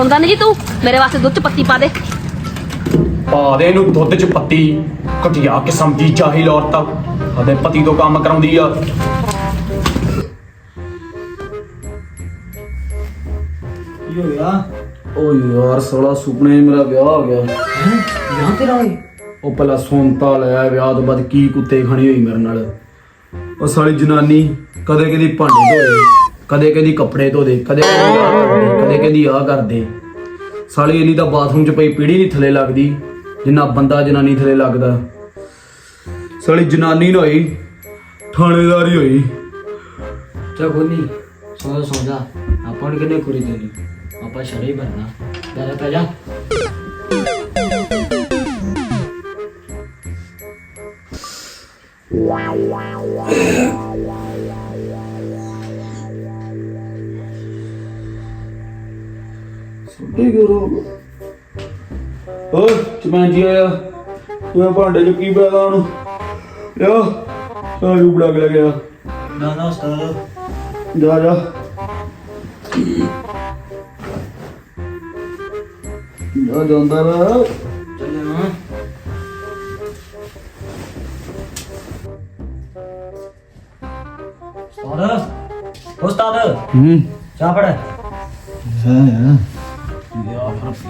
ਸੁਣਦਾ ਨਹੀਂ ਜੀ ਤੂੰ? ਮੇਰੇ ਵਾਸਤੇ ਦੁੱਧ ਚ ਪੱਤੀ ਪਾ ਦੇ। ਪਾ ਦੇ ਇਹਨੂੰ ਦੁੱਧ ਚ ਪੱਤੀ। ਘਟਿਆ ਕਿਸਮ ਦੀ ਚਾਹੀ ਔਰਤ ਉਹਦੇ ਪਤੀ ਤੋਂ ਕੰਮ ਕਰਾਉਂਦੀ ਆ। ਕੀ ਹੋ ਗਿਆ? ਓ ਯਾਰ ਸਾਲਾ ਸੁਪਨੇ ਮੇਰਾ ਵਿਆਹ ਹੋ ਗਿਆ। ਤੇਰਾ ਹੋਈ ਉਹ ਪਹਿਲਾਂ ਸੁਣਤਾ ਲਿਆ ਵਿਆਹ ਤੋਂ ਬਾਅਦ ਕੀ ਕੁੱਤੇ ਖਾਣੀ ਹੋਈ ਮੇਰੇ ਨਾਲ। ਉਹ ਸਾਲੀ ਜਨਾਨੀ ਕਦੇ ਕਦੀ ਭਾਂਡੇ ਧੋਦੇ ਕਦੇ ਕਹਿੰਦੀ ਕੱਪੜੇ ਧੋਦੇ, ਕਦੇ ਕਦੀ ਆਹ ਕਰਦੇ, ਕਦੇ ਕਦੀ ਆਹ ਕਰਦੇ। ਸਾਲੀ ਇਹਨੀ ਤਾਂ ਬਾਥਰੂਮ 'ਚ ਪਈ ਪੀੜੀ ਨਹੀਂ ਥੱਲੇ ਲੱਗਦੀ, ਜਿੰਨਾ ਬੰਦਾ ਜਨਾਨੀ ਥੱਲੇ ਲੱਗਦਾ। ਸਾਲੀ ਜਨਾਨੀ ਨਾ ਹੋਈ, ਥਾਣੇਦਾਰੀ ਹੋਈ। ਚਾ ਸੌ ਸੌ ਜਾ ਆਪਾਂ ਨੂੰ ਕਿੰਨੇ ਕੁਰੀ ਦੇਣੀ। ਆਪਾਂ ਛੜੇ ਹੀ ਬਣਨਾ। ਜਾ, ਪੈ ਜਾ। ਸੁੱਟੀ ਗੁਰੂ ਓ ਚਮਨ ਜੀ ਆਇਆ ਤੂੰ ਭਾਂਡੇ ਚ ਕੀ ਪੈਦਾ ਉਹਨੂੰ? ਯੋ ਸਾਜੂ ਬੜਾ ਕੇ ਗਿਆ ਨਾ ਨਾ ਉਸਤਾਦ। ਜਾ ਜਾ। ਜਾ ਜਾਂਦਾ ਵਾ ਚੱਲੇ ਹਾਂ। ਉਸਤਾਦ ਉਸਤਾਦ ਹੂੰ। ਚਾਹ ਫੜ। ਹਾਂ ਯਾ ਫਿਰ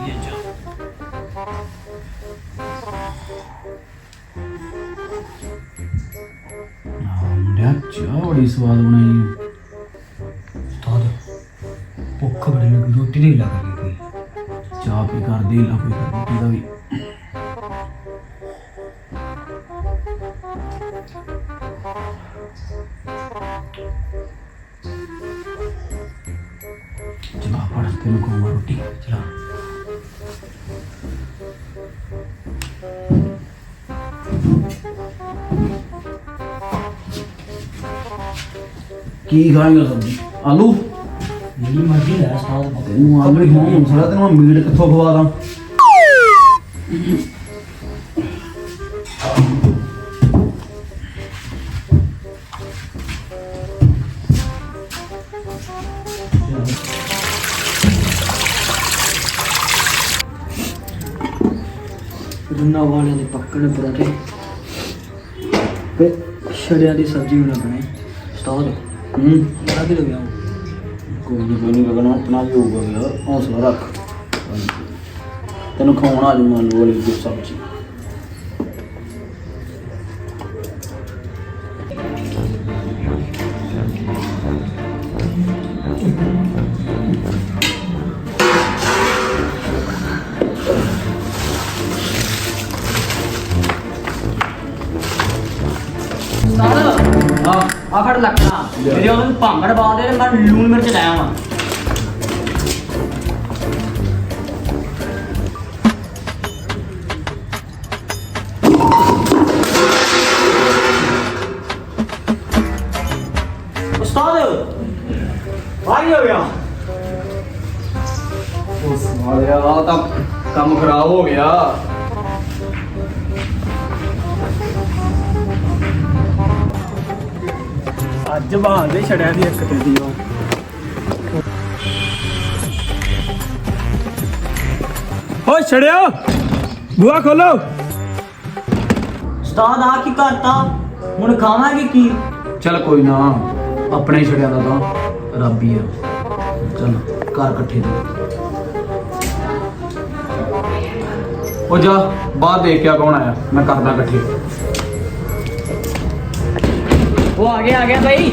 ਮੁੰਡਿਆ, ਚਾਹ ਬੜੀ ਸਵਾਦ ਬਣਾਈ। ਉਸਤਾਦ, ਭੁੱਖ ਬੜੀ ਲੱਗੀ, ਰੋਟੀ ਨਹੀਂ ਲੱਗ ਰਹੀ ਕੋਈ। ਚਾਹ ਪੀ ਕਰਦੀ ਲਾ ਕੋਈ ਰੋਟੀ ਦਾ ਵੀ। ਚਲਾ ਪੜ ਤੈਨੂੰ ਕੋਲ ਰੋਟੀ, ਚਲਾ। ਕੀ ਖਾਏਗਾ ਸਬਜ਼ੀ? ਆਲੂ? ਮੇਰੀ ਮਰਜ਼ੀ ਹੈ ਉਸਤਾਦ ਤੈਨੂੰ ਆਲੂ ਹੀ ਹੋਣ ਸਾਰਾ ਤੈਨੂੰ ਮੈਂ ਮੀਟ ਕਿੱਥੋਂ ਖਵਾ ਦਾਂ? ਰੁੰਨਾ ਵਾਲਿਆਂ ਦੇ ਪੱਕਣ ਪਰਾਠੇ। ਤੇ ਛੜਿਆਂ ਦੀ ਸਬਜ਼ੀ ਬਣਾ ਬਣੇ ਉਸਤਾਦ। ਹੂੰ। ਬੜਾ ਕੋਈ ਨਹੀਂ ਕੋਈ ਨਹੀਂ ਲੱਗਣਾ ਆਪਣਾ ਵੀ ਹੋਊਗਾ ਯਾਰ ਹੌਸਲਾ ਰੱਖ। ਤੈਨੂੰ ਖਵਾਉਣਾ ਅੱਜ ਮੈਂ ਆਲੂ ਵਾਲੀ ਸਬਜ਼ੀ ਆ ਫੜ ਲੱਕਣਾ ਮੇਰੇ ਉਹਨੂੰ ਭਾਂਗੜ ਬਾਉਂਦੇ ਨੇ, ਮੈਂ ਲੂਣ ਮਿਰਚ ਉਸਤਾਦ ਆਈ ਹੋ ਗਿਆ। ਉਹ ਸਾਲਿਆ ਆ ਤਾਂ ਕੰਮ ਖਰਾਬ ਹੋ ਗਿਆ। ਅੱਜ ਦੇ ਛੜਿਆ ਦੀ ਇੱਕ ਤੇ ਦੀ ਉਹ। ਓ ਛੜਿਓ ਬੁਆ ਖੋਲੋ। ਉਸਤਾਦ ਆ ਕੀ ਕਰਤਾ? ਹੁਣ ਖਾਵਾਂਗੇ ਕੀ? ਚੱਲ ਕੋਈ ਨਾ, ਆਪਣੇ ਛੜਿਆਂ ਦਾ ਤਾਂ ਰੱਬ ਹੀ ਆ। ਚੱਲ, ਘਰ ਇਕੱਠੇ ਦੇ ਉਹ ਜਾ, ਬਾਹਰ ਦੇਖ ਕੇ ਕੌਣ ਆਇਆ। ਮੈਂ ਕਰਦਾ ਇਕੱਠੇ। ਆ ਗਿਆ ਆ ਗਿਆ ਬਈ।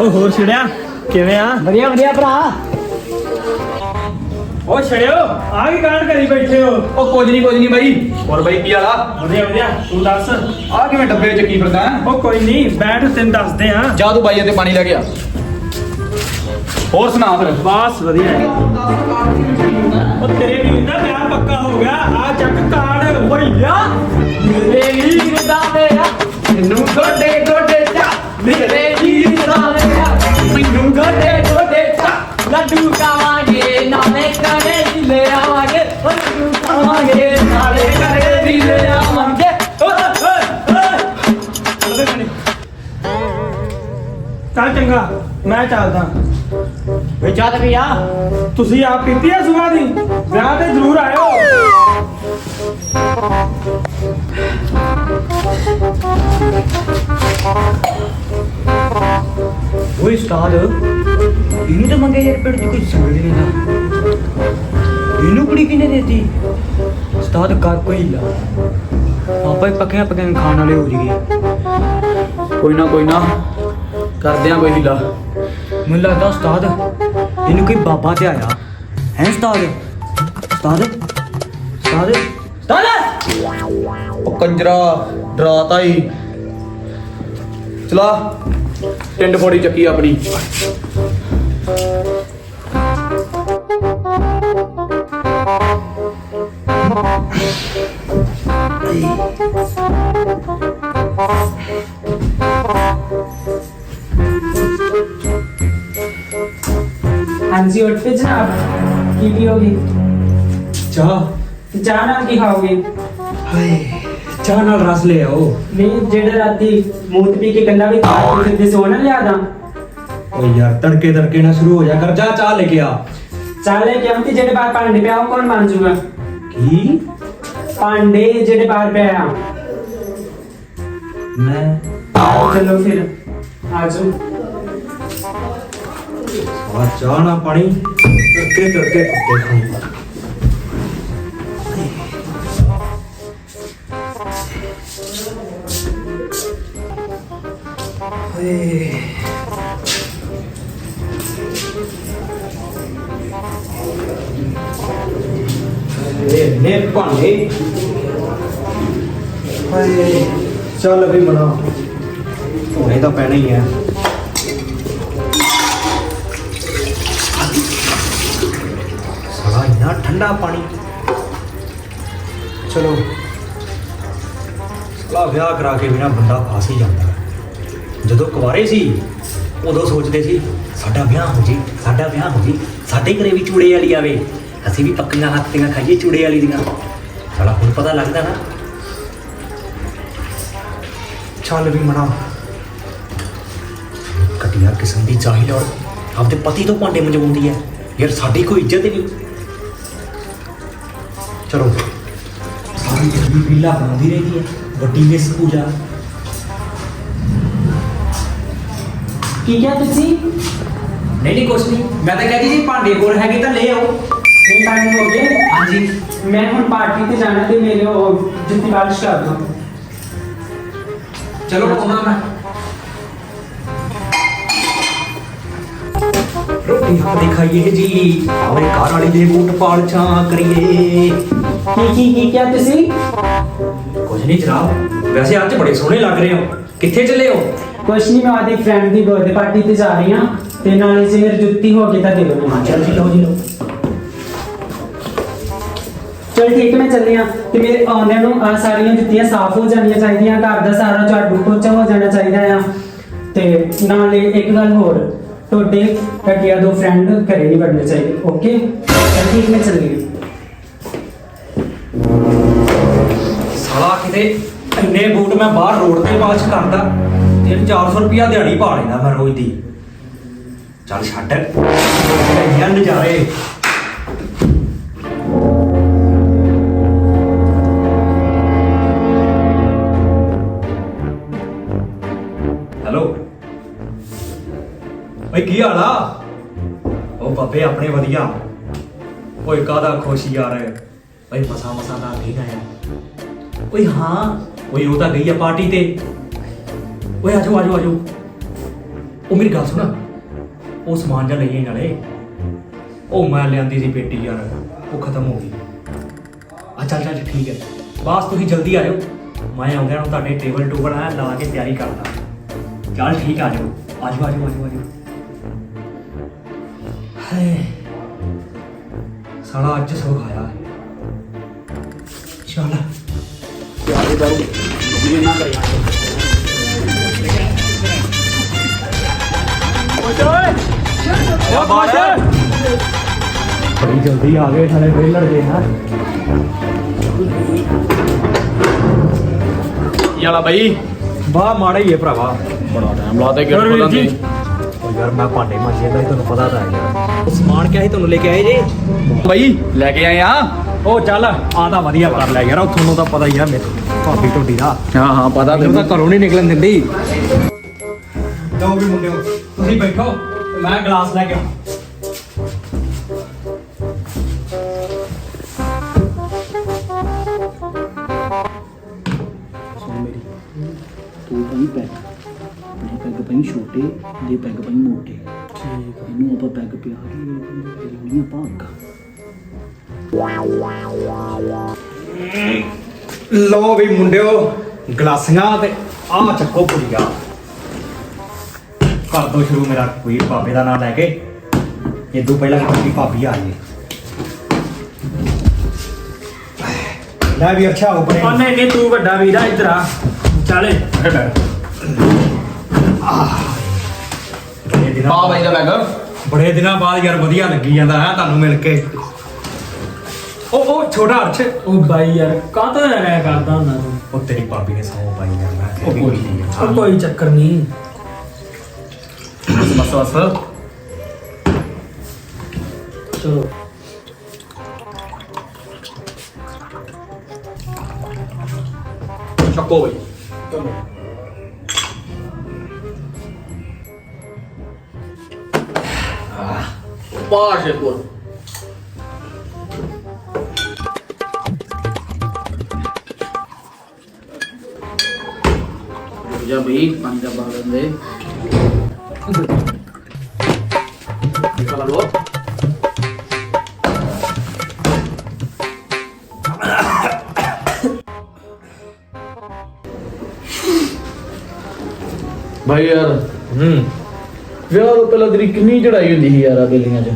ਓ ਹੋਰ ਛੜਿਆ ਕਿਵੇਂ ਆ? ਵਧੀਆ ਵਧੀਆ ਭਰਾ। ਓ ਛੜਿਓ ਆ ਕੀ ਕਾਂਡ ਕਰੀ ਬੈਠੇ ਹੋ? ਉਹ ਕੁਝ ਨਹੀਂ ਕੁਝ ਨਹੀਂ ਬਾਈ। ਹੋਰ ਬਾਈ ਕੀ ਹਾਲਾ ਵਧੀਆ ਵਧੀਆ ਤੂੰ ਦੱਸ? ਆ ਕਿਵੇਂ ਡੱਬੇ 'ਚ ਕੀ ਫਿਰਦਾ ਹੈ? ਓ ਕੋਈ ਨਹੀਂ ਬੈਠ ਤੈਨੂੰ ਦੱਸਦੇ ਆ ਜਾ ਤੂੰ ਬਾਈ ਤੇ ਪਾਣੀ ਲੈ ਗਿਆ ਹੋਰ ਸੁਣਾ ਫਿਰ। ਬਾਸ ਵਧੀਆ ਓ ਤੇਰੇ ਵੀਰ ਦਾ ਵਿਆਹ ਪੱਕਾ ਹੋ ਗਿਆ ਆ ਚੱਕ ਕਾਰਡ ਹੋਈਆ ਮੇਰੇ ਵੀਰ ਦਾ ਮੇਰਾ ਮੈਨੂੰ ਗੋਡੇ ਗੋਡੇ ਚਾ ਮੇਰੇ ਦਾ ਮੇਰਾ ਮੈਨੂੰ ਗੋਡੇ ਗੋਡੇ ਚਾ ਲੱਡੂ ਖਾਵਾਂਗੇ ਨਾਲੇ ਕਰੇ ਦੀ ਲੈ ਆਵਾਂਗੇ ਲੱਡੂ ਖਾਵਾਂਗੇ ਨਾਲੇ ਕਰੇ ਦੀ ਲੈ ਆਵਾਂਗੇ। ਚੱਲ ਚੰਗਾ ਮੈਂ ਚੱਲਦਾ। ਵੇ ਚਾਹ ਤੇ ਵੀ ਆ ਤੁਸੀਂ ਆਪ ਪੀਤੀ ਆ ਸੁਆ ਦੀ? ਵਿਆਹ ਤੇ ਜ਼ਰੂਰ ਆਇਓ। ਓਏ ਉਸਤਾਦ ਇਹਨੂੰ ਤਾਂ ਮੰਗੇ ਯਾਰ ਪਿੰਡ ਚ ਕੋਈ ਸਮਝ ਨਹੀਂ ਨਾ ਇਹਨੂੰ ਕੁੜੀ ਕਿਨੇ ਦੇਤੀ? ਉਸਤਾਦ ਕਰ ਕੋਈ ਲਾ। ਆਪਾਂ ਹੀ ਪੱਕਿਆਂ ਪੱਕਿਆਂ ਖਾਣ ਵਾਲੇ ਹੋ ਜੀਏ ਕੋਈ ਨਾ ਕੋਈ ਨਾ। ਕਰਦੇ ਆ ਕੋਈ ਹੀਲਾ ਮੈਨੂੰ ਲੱਗਦਾ ਉਸਤਾਦ ਇਹਨੂੰ ਕੋਈ ਬਾਬਾ ਤੇ ਆਇਆ। ਹੈ ਉਸਤਾਦ? ਉਸਤਾਦ? ਉਸਤਾਦ? ਉਸਤਾਦ? ਉਹ ਕੰਜਰਾ ਡਰਾਤਾ ਹੀ। ਚਲਾ। ਟਿੰਡ ਫੋੜੀ ਚੱਕੀ ਆਪਣੀ। ਹਾਂਜੀ ਉੱਠ ਪੇ ਜਨਾਬ। ਕੀ ਪੀਓਗੇ? ਚਾਹ। ਚਾਹ ਨਾਲ ਕੀ ਖਾਓਗੇ? ਹਾਏ। ਚਾਹ ਨਾਲ ਰਸ ਲੈ ਆਓ। ਨਹੀਂ ਜਿਹੜੇ ਰਾਤੀ ਮੂਤ ਪੀ ਕੇ ਕੰਨਾ ਵੀ ਖਾ ਕੇ ਤੇ ਸੋਣਾ ਲਿਆਦਾ ਓ ਯਾਰ ਤੜਕੇ ਤੜਕੇ ਨਾ ਸ਼ੁਰੂ ਹੋ ਜਾ ਕਰ। ਜਾ ਚਾਹ ਲੈ ਕੇ ਆ। ਚਾਲੇ ਕਿਉਂ ਤੇ ਜਿਹੜੇ ਬਾਹਰ ਭਾਂਡੇ ਪਿਆ ਉਹ ਕੌਣ ਮਾਂਜੂਗਾ ਕੀ? ਭਾਂਡੇ ਜਿਹੜੇ ਬਾਹਰ ਪਿਆ ਆ। ਮੈਂ? ਚਲੋ ਫਿਰ। ਆਜੋ ਆ ਚਾਹ ਨਾ ਪਾਣੀ। ਤੜਕੇ ਤੜਕੇ ਕੁੱਤੇ ਇਹ ਨੇ ਭਾਂਡੇ। ਹਾਏ। ਚੱਲ ਵੀ ਮਨਾ। ਹੁਣੇ ਤਾਂ ਪੈਣਾ ਹੀ ਹੈ ਸਾਲਾ ਇੰਨਾ ਠੰਡਾ ਪਾਣੀ। ਚਲੋ। ਸਾਲਾ ਵਿਆਹ ਕਰਾ ਕੇ ਬਿਨਾ ਬੰਦਾ ਫਸ ਹੀ ਜਾਂਦਾ। ਜਦੋਂ ਕੁਵਾਰੇ ਸੀ, ਉਦੋਂ ਸੋਚਦੇ ਸੀ, ਸਾਡਾ ਵਿਆਹ ਹੋ ਜੇ, ਸਾਡਾ ਵਿਆਹ ਹੋ ਜੇ, ਸਾਡੇ ਘਰੇ ਵੀ ਚੂੜੇ ਵਾਲੀ ਆਵੇ। ਅਸੀਂ ਵੀ ਪੱਕੀਆਂ ਹੱਥ ਖਾਈਏ ਚੂੜੇ ਵਾਲੀ ਦੀਆਂ। ਸਾਲਾ ਹੁਣ ਪਤਾ ਲੱਗਦਾ ਨਾ। ਚੱਲ ਵੀ ਮਨਾ। ਘਟੀਆ ਕਿਸਮ ਦੀ ਚਾਹੀ ਔਰ ਆਪਦੇ ਪਤੀ ਤੋਂ ਭਾਂਡੇ ਮੰਜਵਾਉਂਦੀ ਹੈ ਯਾਰ ਸਾਡੀ ਕੋਈ ਇੱਜ਼ਤ ਨਹੀਂ ਚਲੋ। ਸਾਰੀ ਜ਼ਿੰਦਗੀ ਵੀਲਾ ਬਣਾਉਂਦੀ ਰਹਿੰਦੀ ਹੈ ਵੱਡੀ ਮਿਸ ਪੂਜਾ। ਕੀ ਕਿਹਾ ਤੁਸੀਂ? ਨਹੀਂ ਨਹੀਂ ਕੁਛ ਨਹੀਂ। ਮੈਂ ਤਾਂ ਕਹਿੰਦੀ ਜੀ ਭਾਂਡੇ ਕੋਲ ਹੈਗੇ ਤਾਂ ਲੈ ਆਓ। ਨਹੀਂ ਟਾਈਮ ਹੋ ਗਿਆ ਹਾਂਜੀ। ਮੈਂ ਹੁਣ ਪਾਰਟੀ ਤੇ ਜਾਣਾ ਤੇ ਮੇਰੇ ਉਹ ਜੁੱਤੀ ਬਾਰਿਸ਼ ਕਰ। ਦੋ ਚਲੋ ਆਉਣਾ ਮੈਂ। ਰੋਟੀ ਖਾਦੇ ਖਾਈਏ ਜੀ। ਆਪਣੇ ਘਰ ਵਾਲੀ ਦੇ ਬੂਟ ਪਾਲਛਾਂ ਕਰੀਏ। ਕੀ ਕੀ ਕੀ ਕਿਹਾ ਤੁਸੀਂ? ਕੁਝ ਨਹੀਂ ਜਨਾਬ। ਵੈਸੇ ਅੱਜ ਬੜੇ ਸੋਹਣੇ ਲੱਗ ਰਹੇ ਹੋ। ਕਿੱਥੇ ਚੱਲੇ ਹੋ? ਕੁਛ ਨਹੀਂ ਮੈਂ ਆਦੀ ਫਰੈਂਡ ਦੀ ਬਰਥਡੇ ਪਾਰਟੀ ਤੇ ਜਾ ਰਹੀ ਹਾਂ ਤੇ ਨਾਲੇ ਜੇ ਮੇਰੀ ਜੁੱਤੀ ਹੋ ਗਈ ਤਾਂ ਦੇ ਦੋ ਮੈਂ ਚੱਲ ਜੀ ਲਓ ਜੀ ਲਓ। ਚਲ ਠੀਕ ਹੈ, ਮੈਂ ਚੱਲੀ ਹਾਂ। ਤੇ ਮੇਰੇ ਆਉਂਦਿਆਂ ਨੂੰ ਆਹ ਸਾਰੀਆਂ ਜੁੱਤੀਆਂ ਸਾਫ਼ ਹੋ ਜਾਣੀਆਂ ਚਾਹੀਦੀਆਂ ਘਰ ਦਾ ਸਾਰਾ ਝਾੜੂ ਪੋਚਾ ਹੋ ਜਾਣਾ ਚਾਹੀਦਾ ਆ। ਤੇ ਨਾਲੇ ਇੱਕ ਗੱਲ ਹੋਰ ਤੁਹਾਡੇ ਘਟਿਆ ਦੋ ਫਰੈਂਡ ਘਰੇ ਨਹੀਂ ਵੜਨੇ ਚਾਹੀਦੇ ਓਕੇ ਚਲ ਠੀਕ ਮੈਂ ਚੱਲੀ ਹਾਂ। ਸਾਲਾ ਕਿਤੇ ਇੰਨੇ ਬੂਟ ਮੈਂ ਬਾਹਰ ਰੋਡ ਤੇ ਪਾਸ ਕਰਦਾ ਤੇ 400 ਰੁਪਿਆ ਦਿਹਾੜੀ ਪਾ ਲੈਂਦਾ ਮੈਂ ਰੋਜ਼ ਦੀ। ਚੱਲ ਛੱਡ। ਇਹ ਨਜ਼ਾਰੇ। ਹੈਲੋ। ਓਏ ਕੀ ਹਾਲ ਆ? ਉਹ ਬਾਬੇ, ਆਪਣੇ ਵਧੀਆ। ਓਏ ਕਾਦਾ ਖੁਸ਼ ਯਾਰ। ਓਏ ਮਸਾ ਮਸਾ ਦਾ ਠੀਕ ਆਇਆ ਓਏ, ਹਾਂ। ਓਏ, ਉਹ ਤਾਂ ਗਈ ਆ ਪਾਰਟੀ ਤੇ। ਓਏ ਆਜੋ ਆਜੋ ਆਜੋ ਉਹ ਮੇਰੀ ਗੱਲ ਸੁਣ। ਉਹ ਸਮਾਨ ਜਾਂ ਲਈਏ ਨਾਲੇ। ਉਹ ਮੈਂ ਲਿਆਂਦੀ ਸੀ ਪੇਟੀ ਯਾਰ। ਉਹ ਖਤਮ ਹੋ ਗਈ। ਆ ਚੱਲ ਚੱਲ, ਠੀਕ ਹੈ। ਬਸ, ਤੁਸੀਂ ਜਲਦੀ ਆਇਓ ਮੈਂ ਆਉਂਦਿਆਂ ਨੂੰ ਤੁਹਾਡੇ ਟੇਬਲ ਟੂਬਲ ਆ ਲਾ ਕੇ ਤਿਆਰੀ ਕਰਦਾ। ਚੱਲ, ਠੀਕ ਆ ਜਾਓ। ਆਜੋ ਆਜੋ ਆਜੋ ਆਜੋ ਹਾਏ। ਸਾਲਾ, ਅੱਜ ਸਭ ਖਾਇਆ ਚੱਲ। ਪਿਆਰੇ ਦਾਰੂ ਇਹ ਨਾ ਕਰਿਆ। ਬੜੀ ਜਲਦੀ ਆ ਗਏ ਥਾਲੇ ਵੇਲੜ ਦੇ ਹਾਂ। ਵਾਲਾ ਬਾਈ ਬਾ ਮਾੜਾ ਹੀ ਹੈ ਭਰਾਵਾ। ਬੜਾ ਟਾਈਮ ਲਾਤੇ ਹੋਰ ਵੀਰ ਜੀ। ਯਾਰ ਮੈਂ ਭਾਂਡੇ ਮਾਂਜੇ ਦਾ ਤੁਹਾਨੂੰ ਪਤਾ ਤਾਂ ਹੈ ਯਾਰ ਉਹ ਸਮਾਨ ਕਿਹਾ ਸੀ ਤੁਹਾਨੂੰ ਲੈ ਕੇ ਆਏ ਜੇ? ਬਾਈ ਲੈ ਕੇ ਆਏ ਆ। ਉਹ ਚੱਲ ਆ ਤਾਂ ਵਧੀਆ ਕਰ ਲਿਆ ਯਾਰ ਉਹ ਤੁਹਾਨੂੰ ਤਾਂ ਪਤਾ ਹੀ ਆ ਮੇਰੇ ਭਾਬੀ ਟੋਡੀ ਦਾ। ਹਾਂ ਹਾਂ ਪਤਾ ਮੈਨੂੰ ਤਾਂ ਘਰੋਂ ਨਹੀਂ ਨਿਕਲਣ ਦਿੰਦੀ। ਲਓ ਵੀ ਮੁੰਡਿਓ। ਤੁਸੀਂ ਬੈਠੋ ਤੇ ਮੈਂ ਗਲਾਸ ਲੈ ਕੇ ਆਵਾਂ ਸੁਣ ਮੇਰੀ ਤੂੰ ਭਾਈ ਪੈਗ ਆਪਣੇ ਪੈਗ ਭਾਈ ਛੋਟੇ ਦੇ ਪੈਗ ਭਾਈ ਮੋਟੇ। ਠੀਕ ਇਹਨੂੰ ਆਪਾਂ ਪੈਗ ਪਿਆ ਕੇ ਇਹਨੂੰ ਭਾਗ। ਲਓ ਵੀ ਮੁੰਡਿਓ ਗਲਾਸੀਆਂ ਤੇ ਆਹ ਚੱਕੋ ਪੁੜੀਆ ਕਰ ਦੋ ਸ਼ੁਰੂ ਮੇਰਾ ਕੋਈ ਬਾਬੇ ਦਾ ਨਾਮ ਲੈ ਕੇ ਇਦੋਂ ਪਹਿਲਾਂ ਕਿ ਭਾਬੀ ਆ ਜੇ ਲੈ ਵੀ ਅੱਛਾ ਉਪਰੇ ਉਹਨੇ ਨਹੀਂ ਤੂੰ ਵੱਡਾ ਵੀਰਾ ਇੱਧਰ ਆ। ਚੱਲ ਬੜੇ ਦਿਨਾਂ ਪਾ ਬਾਈ ਦਾ ਪੈਗ ਬੜੇ ਦਿਨਾਂ ਬਾਅਦ ਯਾਰ ਵਧੀਆ ਲੱਗੀ ਜਾਂਦਾ ਹੈ ਤੁਹਾਨੂੰ ਮਿਲ ਕੇ। ਉਹ ਉਹ ਛੋਟਾ ਅਰਸ਼। ਉਹ ਬਾਈ ਯਾਰ ਕਾਹਤੋਂ ਰਹਿ ਕਰਦਾ ਹੁੰਦਾ ਤੂੰ? ਉਹ ਤੇਰੀ ਭਾਬੀ ਨੇ ਸੌ ਪਾਈ ਨਹੀਂ ਉਹ ਕੋਈ ਚੱਕਰ ਨਹੀਂ ਬਸ ਬਸ ਚਲੋ ਚੱਕੋ ਬਾਈ ਪਾਸ਼ ਕੋਲ ਜਾ ਬਈ ਪਾਣੀ ਦਾ ਬਾਗਨ ਦੇ ਭਾਈ ਯਾਰ ਹੂੰ। ਵਿਆਹ ਤੋਂ ਪਹਿਲਾਂ ਤੇਰੀ ਕਿੰਨੀ ਚੜਾਈ ਹੁੰਦੀ ਸੀ ਯਾਰ ਆ ਬੇਲੀਆਂ 'ਚ?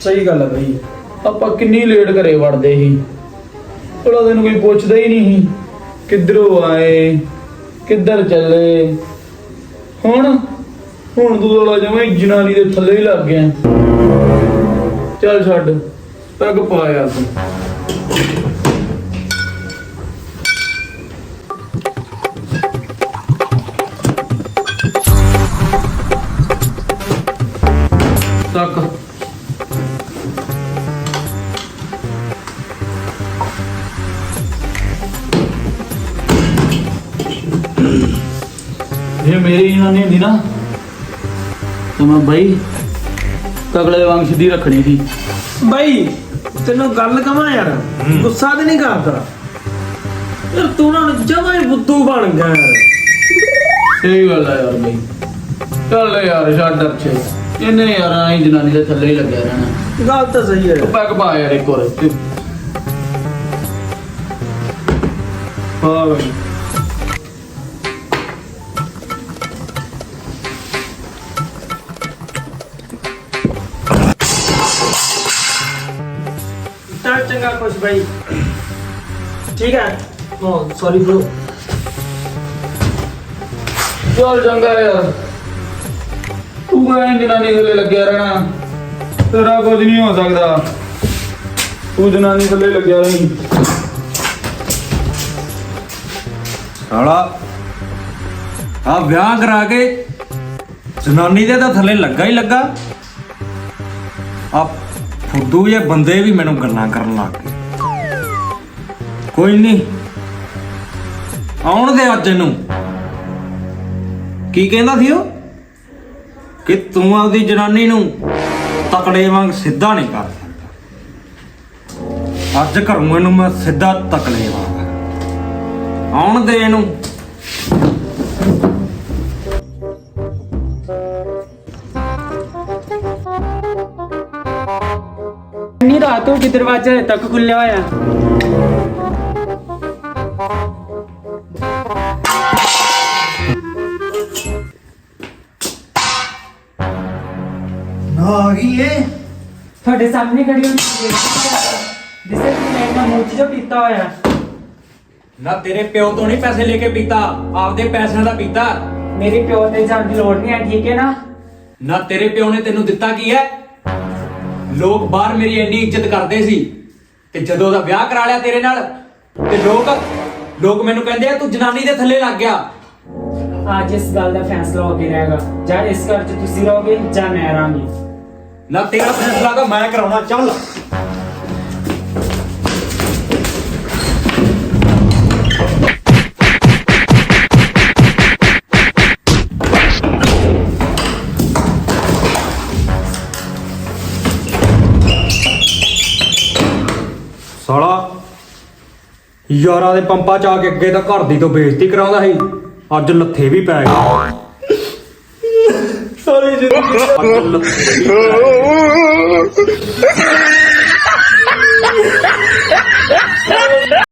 ਸਹੀ ਗੱਲ ਹੈ ਬਾਈ। ਆਪਾਂ ਕਿੰਨੀ ਲੇਟ ਘਰੇ ਵੜਦੇ ਸੀ। ਭਲਾ ਤੈਨੂੰ ਕੋਈ ਪੁੱਛਦਾ ਹੀ ਨਹੀਂ ਸੀ ਕਿੱਧਰੋਂ ਆਏ ਕਿੱਧਰ ਚੱਲੇ। ਹੁਣ ਹੁਣ ਤੂੰ ਵਾਲਾ ਜਮਾਂ ਜਨਾਨੀ ਦੇ ਥੱਲੇ ਹੀ ਲੱਗ ਗਿਆ। ਚੱਲ ਛੱਡ ਪੈਗ ਪਾ ਯਾਰ ਤੂੰ। ਮੇਰੀ ਜਨਾਨੀ ਹੁੰਦੀ ਨਾ ਤਾਂ ਮੈਂ ਬਈ ਤਗੜੇ ਵਾਂਗ ਸਿੱਧੀ ਰੱਖਣੀ ਸੀ। ਬਾਈ ਤੈਨੂੰ ਗੱਲ ਕਵਾਂ ਯਾਰ ਗੁੱਸਾ ਤੇ ਨਹੀਂ ਕਰਦਾ। ਯਾਰ ਤੂੰ ਨਾ ਜਮਾਂ ਹੀ ਬੁੱਧੂ ਬਣ ਗਿਆ ਯਾਰ। ਸਹੀ ਗੱਲ ਆ ਯਾਰ ਬਈ। ਚੱਲ ਯਾਰ ਛੱਡ ਅੱਛੇ ਇਹਨੇ ਯਾਰ ਆਈ ਜਨਾਨੀ ਦੇ ਥੱਲੇ ਹੀ ਲੱਗਿਆ ਰਹਿਣਾ। ਗੱਲ ਤਾਂ ਸਹੀ ਹੈ ਤੂੰ ਪੈਗ ਪਾ ਯਾਰ ਇੱਕ ਹੋਰ। ਤੇ ਹਾਂ ਬਾਈ। ਚੱਲ ਚੰਗਾ ਕੁਛ ਬਾਈ। ਠੀਕ ਹੈ? ਓ ਸੌਰੀ ਬ్రో ਚੱਲ ਚੰਗਾ ਯਾਰ। ਤੂੰ ਐਂ ਜਨਾਨੀ ਥੱਲੇ ਲੱਗਿਆ ਰਹਿਣਾ ਤੇਰਾ ਕੁਝ ਨਹੀਂ ਹੋ ਸਕਦਾ। ਤੂੰ ਜਨਾਨੀ ਥੱਲੇ ਲੱਗਿਆ ਰਹੀਂ। ਸਾਲਾ ਆ ਵਿਆਹ ਕਰਾ ਕੇ ਜਨਾਨੀ ਦੇ ਤਾਂ ਥੱਲੇ ਲੱਗਾ ਹੀ ਲੱਗਾ। ਆ ਫੁੱਦੂ ਜੇ ਬੰਦੇ ਵੀ ਮੈਨੂੰ ਗੱਲਾਂ ਕਰਨ ਲੱਗ ਗਏ। ਕੋਈ ਨਹੀਂ। ਆਉਣ ਦੇ ਅੱਜ ਇਹਨੂੰ। ਕੀ ਕਹਿੰਦਾ ਸੀ ਉਹ? ਕਿ ਤੂੰ ਆਪਦੀ ਜਨਾਨੀ ਨੂੰ ਤਕੜੇ ਵਾਂਗ ਸਿੱਧਾ ਨਹੀਂ ਕਰ ਸਕਦਾ। ਅੱਜ ਘਰੋਂ ਇਹਨੂੰ ਮੈਂ ਸਿੱਧਾ ਤਕੜੇ ਵਾਂਗ। ਆਉਣ ਦੇ ਇਹਨੂੰ। ਹੋ ਗਈ ਦਰਵਾਜ਼ਾ ਹਜੇ ਤੱਕ ਖੁੱਲਿਆ ਹੋਇਆ? ਨਾ ਆ ਗਈ ਏ। ਤੁਹਾਡੇ ਸਾਹਮਣੇ ਖੜੀ ਹੋਈ ਜਿਸੇ ਕਿ ਮੈਂ ਨਾ ਮੂੰਹ 'ਚ ਜੋ ਪੀਤਾ ਹੋਇਆ। ਨਾ ਤੇਰੇ ਪਿਓ ਤੋਂ ਨਹੀਂ ਪੈਸੇ ਲੈ ਕੇ ਪੀਤਾ ਆਪਦੇ ਪੈਸਿਆਂ ਦਾ ਪੀਤਾ। ਮੇਰੀ ਪਿਓ ਤੇ ਜਾਣ ਦੀ ਲੋੜ ਨਹੀਂ ਹੈ ਠੀਕ ਹੈ ਨਾ? ਨਾ ਤੇਰੇ ਪਿਓ ਨੇ ਤੈਨੂੰ ਦਿੱਤਾ ਕੀ ਹੈ? ਲੋਕ ਬਾਹਰ ਮੇਰੀ ਇੰਨੀ ਇੱਜ਼ਤ ਕਰਦੇ ਸੀ ਤੇ ਜਦੋਂ ਦਾ ਵਿਆਹ ਕਰਾ ਲਿਆ ਤੇਰੇ ਨਾਲ ਤੇ ਲੋਕ ਲੋਕ ਮੈਨੂੰ ਕਹਿੰਦੇ ਆ ਤੂੰ ਜਨਾਨੀ ਦੇ ਥੱਲੇ ਲੱਗ ਗਿਆ। ਅੱਜ ਇਸ ਗੱਲ ਦਾ ਫੈਸਲਾ ਹੋ ਕੇ ਰਹੇਗਾ। ਜਾਂ ਇਸ ਘਰ 'ਚ ਤੁਸੀਂ ਰਹੋਗੇ ਜਾਂ ਮੈਂ ਰਹਾਂਗੀ। ਨਾ ਤੇਰਾ ਫੈਸਲਾ ਤਾਂ ਮੈਂ ਕਰਾਉਣਾ ਚੱਲ। ਯਾਰਾਂ ਦੇ ਪੰਪਾ ਚਾ ਕੇ ਅੱਗੇ ਤਾਂ ਘਰ ਦੀ ਤੋਂ ਬੇਇੱਜ਼ਤੀ ਕਰਾਉਂਦਾ ਸੀ ਅੱਜ ਲੱਥੇ ਵੀ ਪੈ ਗਏ ਸਾਰੀ ਜ਼ਿੰਦਗੀ ਅੱਜ ਲੱਥੇ ਵੀ ਪੈ ਗਏ।